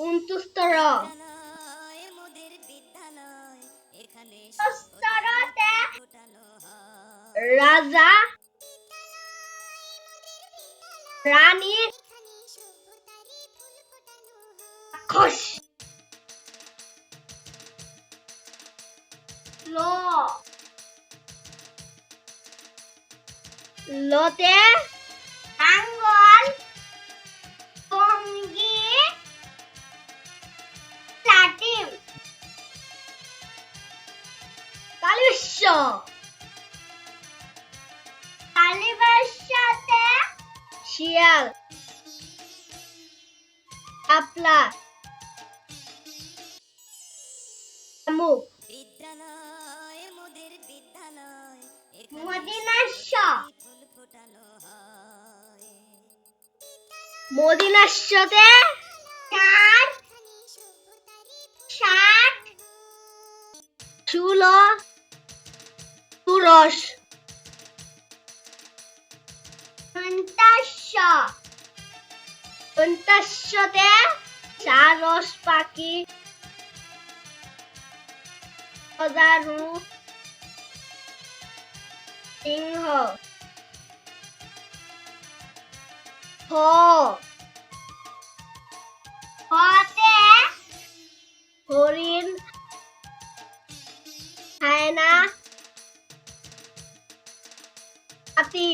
উনতুস্তর স্তরতে রাজা রানী খস ল। লতে কালিস্য কালিবাসাতে শিয়াল আপলা মুখ বিদ্যালয় মোদের বিদ্যালয় হয় ষাট ষাট চুল পুরস পঞ্চাশ পঞ্চাশতে চারস পাখি. হাজারু সিংহ হ হতে হরিণ হায়না হাতি